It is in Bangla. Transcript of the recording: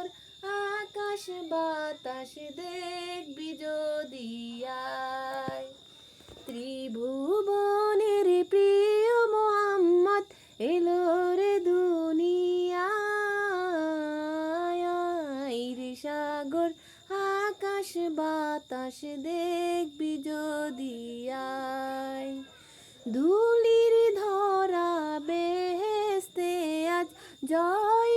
তোর আকাশ বাতাস দেখবি যদি ত্রিভুবনের প্রিয় মোহাম্মদ এলো রে দুনিয়ায়। সাগর, আকাশ বাতাস দেখবি যদি ধুলির ধরা বেহেস্তে আজ জয়